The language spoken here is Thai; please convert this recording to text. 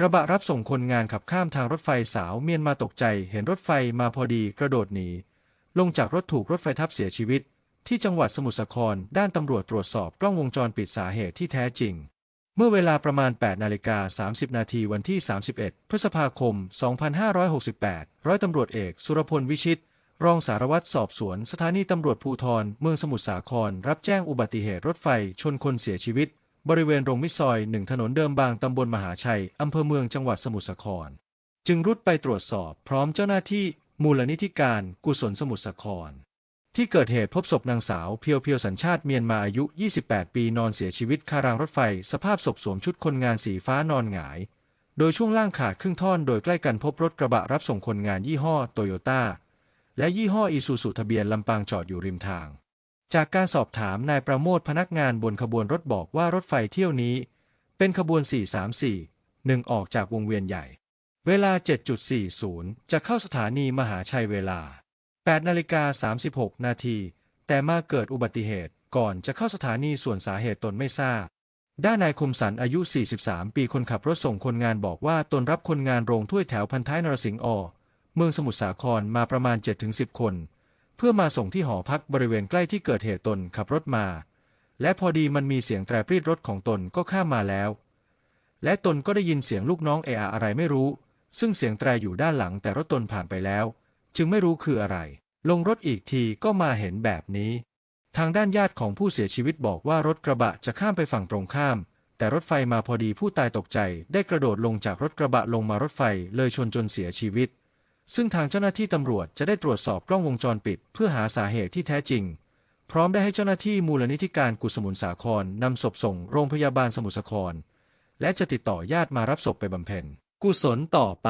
กระบะรับส่งคนงานขับข้ามทางรถไฟสาวเมียนมาตกใจเห็นรถไฟมาพอดีกระโดดหนี ลงจากรถถูกรถไฟทับเสียชีวิต ที่จังหวัดสมุทรสาครด้านตำรวจตรวจสอบกล้องวงจรปิดสาเหตุที่แท้จริง เมื่อเวลาประมาณ 8 นาฬิกา 30 นาทีวันที่ 31 พฤษภาคม 2568 ร้อยตำรวจเอกสุรพลวิชิต รองสารวัตรสอบสวน สถานีตำรวจภูธรเมืองสมุทรสาคร รับแจ้งอุบัติเหตุรถไฟชนคนเสียชีวิต บริเวณโรงมิซอยหนึ่งถนนเดิมบางตำบลมหาชัย อำเภอเมืองจังหวัดสมุทรสาคร จึงรุดไปตรวจสอบพร้อมเจ้าหน้าที่มูลนิธิการกุศลสมุทรสาคร ที่เกิดเหตุพบศพนางสาวเพียวเพียวสัญชาติเมียนมาอายุ 28 ปีนอนเสียชีวิตคารางรถไฟ สภาพศพสวมชุดคนงานสีฟ้านอนหงาย โดยช่วงล่างขาดครึ่งท่อนโดยใกล้กันพบรถกระบะรับส่งคนงานยี่ห้อโตโยต้าและยี่ห้ออีซูซูทะเบียนลำปางจอดอยู่ริมทาง จากการสอบถามนายประโมทพนักงานบนขบวนรถบอกว่ารถไฟเที่ยวนี้ เป็นขบวน 434 1 ออกจากวงเวียนใหญ่ เวลา 7.40 จะเข้าสถานีมหาชัยเวลา 8นาฬิกา36 นาที แต่มาเกิดอุบัติเหตุก่อนจะเข้าสถานีส่วนสาเหตุตนไม่ทราบ ด้านนายคมสันอายุ 43 ปีคนขับรถส่งคนงานบอกว่าตนรับคนงานโรงถ้วยแถวพันท้ายนรสิงห์อ เมืองสมุทรสาครมาประมาณ 7-10 คน เพื่อมาส่งที่หอพักบริเวณใกล้ที่เกิดเหตุตนขับรถมา และพอดีมันมีเสียงแตรปรีดรถของตนก็ข้ามมาแล้ว และตนก็ได้ยินเสียงลูกน้องเอะอะอะไรไม่รู้ ซึ่งเสียงแตรอยู่ด้านหลังแต่รถตนผ่านไปแล้ว จึงไม่รู้คืออะไร ลงรถอีกทีก็มาเห็นแบบนี้ ทางด้านญาติของผู้เสียชีวิตบอกว่ารถกระบะจะข้ามไปฝั่งตรงข้าม แต่รถไฟมาพอดีผู้ตายตกใจ ได้กระโดดลงจากรถกระบะลงมารถไฟเลยชนจนเสียชีวิต ซึ่งทางเจ้าหน้าที่ตำรวจจะได้ตรวจสอบกล้องวงจรปิด เพื่อหาสาเหตุที่แท้จริง พร้อมได้ให้เจ้าหน้าที่มูลนิธิการกุศลสมุนสาครนำศพส่งโรงพยาบาลสมุทรสาคร และจะติดต่อญาติมารับศพไปบำเพ็ญกุศลต่อไป